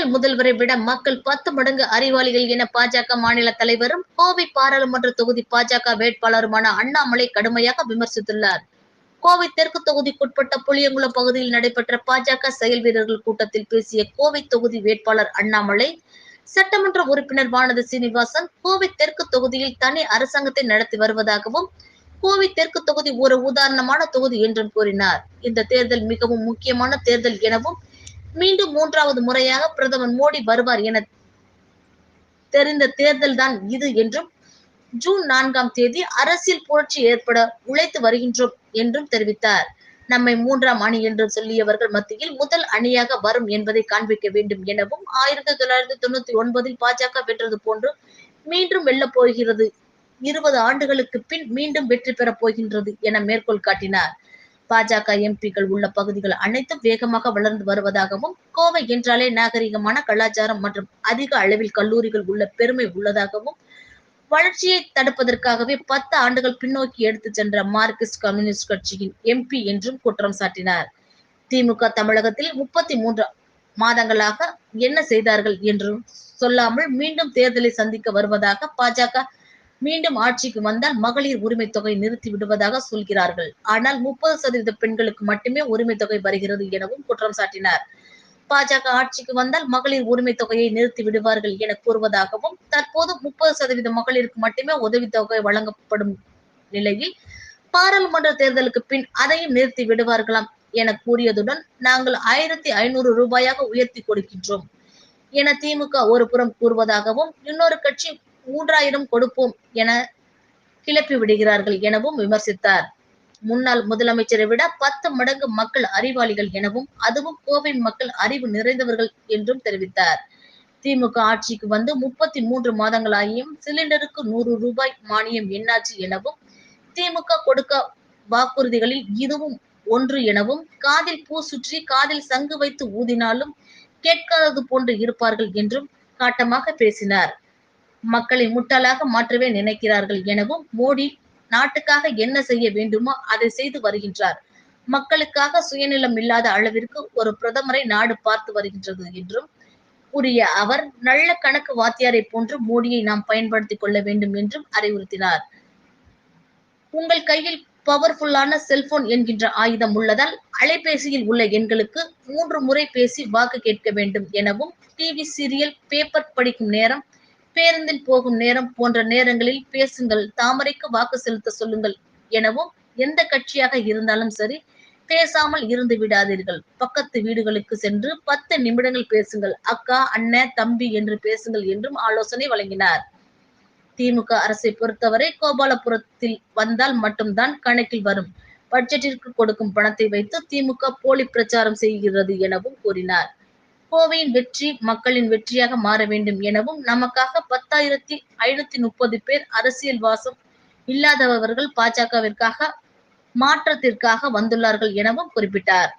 முன்னாள் முதல்வரை விட மக்கள் பத்து மடங்கு அறிவாளிகள் என பாஜக மாநில தலைவரும் கோவை பாராளுமன்ற தொகுதி பாஜக வேட்பாளருமான அண்ணாமலை கடுமையாக விமர்சித்துள்ளார். கோவை தெற்கு தொகுதிக்குட்பட்ட புளியங்குளம் பகுதியில் நடைபெற்ற பாஜக செயல் வீரர்கள் கூட்டத்தில் பேசிய கோவை தொகுதி வேட்பாளர் அண்ணாமலை சட்டமன்ற உறுப்பினர் வானதி சீனிவாசன் கோவை தெற்கு தொகுதியில் தனி அரசாங்கத்தை நடத்தி வருவதாகவும் கோவை தெற்கு தொகுதி ஒரு உதாரணமான தொகுதி என்றும் கூறினார். இந்த தேர்தல் மிகவும் முக்கியமான தேர்தல் எனவும் மீண்டும் மூன்றாவது முறையாக பிரதமர் மோடி வருவார் என தெரிந்த தேர்தல் தான் இது என்றும் ஜூன் நான்காம் தேதி அரசியல் புரட்சி ஏற்பட உழைத்து வருகின்றோம் என்றும் தெரிவித்தார். நம்மை மூன்றாம் அணி என்று சொல்லியவர்கள் மத்தியில் முதல் அணியாக வரும் என்பதை காண்பிக்க வேண்டும் எனவும் ஆயிரத்தி தொள்ளாயிரத்தி தொண்ணூத்தி ஒன்பதில் பாஜக வென்றது போன்று மீண்டும் வெல்லப் போகிறது. இருபது ஆண்டுகளுக்கு பின் மீண்டும் வெற்றி பெறப் போகின்றது என மேற்கோள் காட்டினார். பாஜக எம்பிக்கள் உள்ள பகுதிகள் அனைத்தும் வேகமாக வளர்ந்து வருவதாகவும் கோவை என்றாலே நாகரிகமான கலாச்சாரம் மற்றும் அதிக அளவில் கல்லூரிகள் உள்ள பெருமை உள்ளதாகவும் வளர்ச்சியை தடுப்பதற்காகவே பத்து ஆண்டுகள் பின்னோக்கி எடுத்துச் சென்ற மார்க்சிஸ்ட் கம்யூனிஸ்ட் கட்சியின் எம்பி என்றும் குற்றம் சாட்டினார். திமுக தமிழகத்தில் முப்பத்தி மூன்று மாதங்களாக என்ன செய்தார்கள் என்றும் சொல்லாமல் மீண்டும் தேர்தலை சந்திக்க வருவதாக பாஜக மீண்டும் ஆட்சிக்கு வந்தால் மகளிர் உரிமை தொகை நிறுத்தி விடுவதாக சொல்கிறார்கள். ஆனால் முப்பது சதவீத பெண்களுக்கு மட்டுமே உரிமை தொகை வருகிறது எனவும் குற்றம் சாட்டினார். பாஜக ஆட்சிக்கு வந்தால் மகளிர் உரிமை தொகையை நிறுத்தி விடுவார்கள் என கூறுவதாகவும் தற்போது முப்பது சதவீத மகளிருக்கு மட்டுமே உதவித்தொகை வழங்கப்படும் நிலையில் பாராளுமன்ற தேர்தலுக்கு பின் அதையும் நிறுத்தி விடுவார்களாம் என கூறியதுடன் நாங்கள் ஆயிரத்தி ஐநூறு ரூபாயாக உயர்த்தி கொடுக்கின்றோம் என திமுக ஒரு புறம் கூறுவதாகவும் இன்னொரு கட்சி மூன்றாயிரம் கொடுப்போம் என கிளப்பி விடுகிறார்கள் எனவும் விமர்சித்தார். முன்னாள் முதலமைச்சரை விட பத்து மடங்கு மக்கள் அறிவாளிகள் எனவும் அதுவும் கோவை மக்கள் அறிவு நிறைந்தவர்கள் என்றும் தெரிவித்தார். திமுக ஆட்சிக்கு வந்து முப்பத்தி மூன்று மாதங்களாகியும் சிலிண்டருக்கு நூறு ரூபாய் மானியம் என்னாச்சு எனவும் திமுக கொடுக்க வாக்குறுதிகளில் இதுவும் ஒன்று எனவும் காதில் பூ சுற்றி காதில் சங்கு வைத்து ஊதினாலும் கேட்காதது போன்று இருப்பார்கள் என்றும் காட்டமாக பேசினார். மக்களை முட்டாளாக மாற்றவே நினைக்கிறார்கள் எனவும் மோடி நாட்டுக்காக என்ன செய்ய வேண்டுமோ அதை செய்து வருகின்றார். மக்களுக்காக சுயநலம் இல்லாத அளவிற்கு ஒரு பிரதமரை நாடு பார்த்து வருகின்றது என்றும் கூறிய அவர் நல்ல கணக்கு வாத்தியாரை போன்று மோடியை நாம் பயன்படுத்திக் கொள்ள வேண்டும் என்றும் அறிவுறுத்தினார். உங்கள் கையில் பவர்ஃபுல்லான செல்போன் என்கின்ற ஆயுதம் உள்ளதால் அலைபேசியில் உள்ள எண்களுக்கு மூன்று முறை பேசி வாக்கு கேட்க வேண்டும் எனவும் டிவி சீரியல் பேப்பர் படிக்கும் நேரம் பேருந்தில் போகும் நேரம் போன்ற நேரங்களில் பேசுங்கள். தாமரைக்கு வாக்கு செலுத்த சொல்லுங்கள். எனவும் எந்த கட்சியாக இருந்தாலும் சரி பேசாமல் இருந்து விடாதீர்கள். பக்கத்து வீடுகளுக்கு சென்று பத்து நிமிடங்கள் பேசுங்கள். அக்கா அண்ணன் தம்பி என்று பேசுங்கள் என்றும் ஆலோசனை வழங்கினார். திமுக அரசை பொறுத்தவரை கோபாலபுரத்தில் வந்தால் மட்டும்தான் கணக்கில் வரும். பட்ஜெட்டிற்கு கொடுக்கும் பணத்தை வைத்து திமுக போலி பிரச்சாரம் செய்கிறது எனவும் கூறினார். கோவையின் வெற்றி மக்களின் வெற்றியாக மாற வேண்டும் எனவும் நமக்காக பத்தாயிரத்தி ஐநூத்தி முப்பது பேர் அரசியல் வாசம் இல்லாதவர்கள் பாஜகவிற்காக மாற்றத்திற்காக வந்துள்ளார்கள் எனவும் குறிப்பிட்டார்.